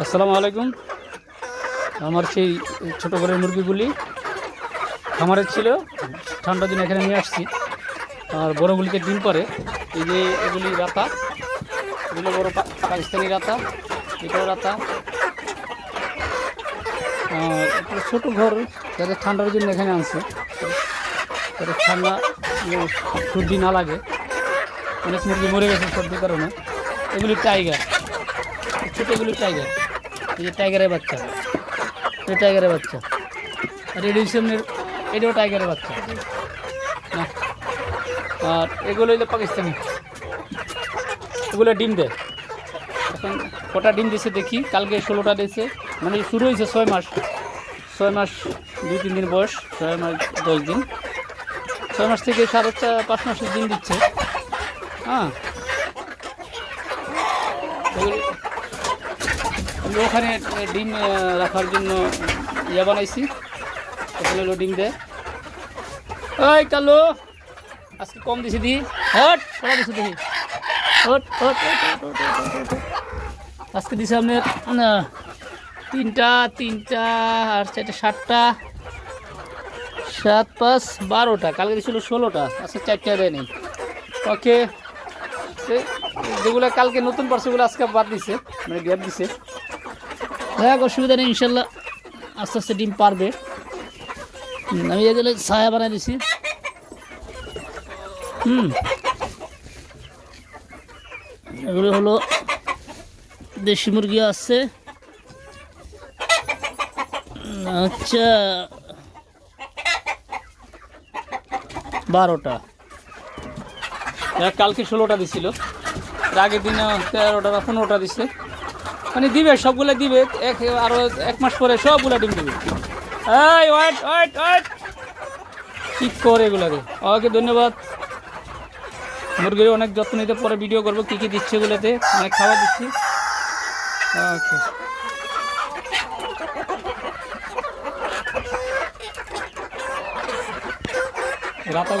আসসালামু আলাইকুম। আমার সেই ছোটো করে মুরগিগুলি খামারের ছিল। ঠান্ডার দিন এখানে নিয়ে আসছি। আর বড়গুলিকে ডিম পারে এই যে এগুলি রাতা। এগুলো বড় পাকিস্তানি রাতা। এটাও রাতা। ছোটো ঘর যাতে ঠান্ডার জন্য এখানে আনছে। যাতে ঠান্ডা সর্দি না লাগে। অনেক মুরগি মরে গেছে সর্দির কারণে। এগুলি টাইগার। ছোটোগুলি টাইগার। এই টাইগারের বাচ্চা। এটা টাইগারের বাচ্চা। আর এটি এটাও টাইগারের বাচ্চা। না। আর এগুলো হইল পাকিস্তানি। এগুলো ডিম দেয় এখন কটা ডিম দিয়েছে দেখি। কালকে ষোলোটা দিয়েছে মানে শুরু হয়েছে ছয় মাস। ছয় মাস, দুই, তিন দিন বয়স। ছয় মাস, দশ দিন। ছয় মাস থেকে সাড়ে চার, পাঁচ মাসের ডিম দিচ্ছে। হ্যাঁ। এগুলো- আমি ওখানে ডিম রাখার জন্য ইয়ে বানাইছি। ওখানে ডিম দেয় কালো, আজকে কম দিছি দি। হট কটা দিছি দেখি হট হট। আজকে দিছে আপনার তিনটা তিনটা আর চারটে, সাতটা। সাত, পাঁচ, বারোটা। কালকে দিছিল ষোলোটা, আজকে চারটা দেয় নেই ওকে যেগুলো কালকে নতুন পারছে ওগুলো আজকে বাদ দিছে মানে গ্যাপ দিছে। দেখ অসুবিধা নেই, ইনশাল্লাহ আস্তে আস্তে ডিম পারবে। আমি এগুলো ছায়া বানাই দিছি। হুম, এগুলো হলো দেশি মুরগি আছে। আচ্ছা বারোটা। কালকে ষোলোটা দিছিল। আগের দিনে তেরোটা বা পনেরোটা দিছে। মানে দিবে, সবগুলো দিবে, এক আরও এক মাস পরে সবগুলো ডিম দিবে। এই, ওয়েট ওয়েট ঠিক করে ওকে, ধন্যবাদ। মুরগির অনেক যত্ন নিতে পরে ভিডিও করব, কী কী দিচ্ছে এগুলোতে? অনেক খাবার দিচ্ছি। ওকে। রাতা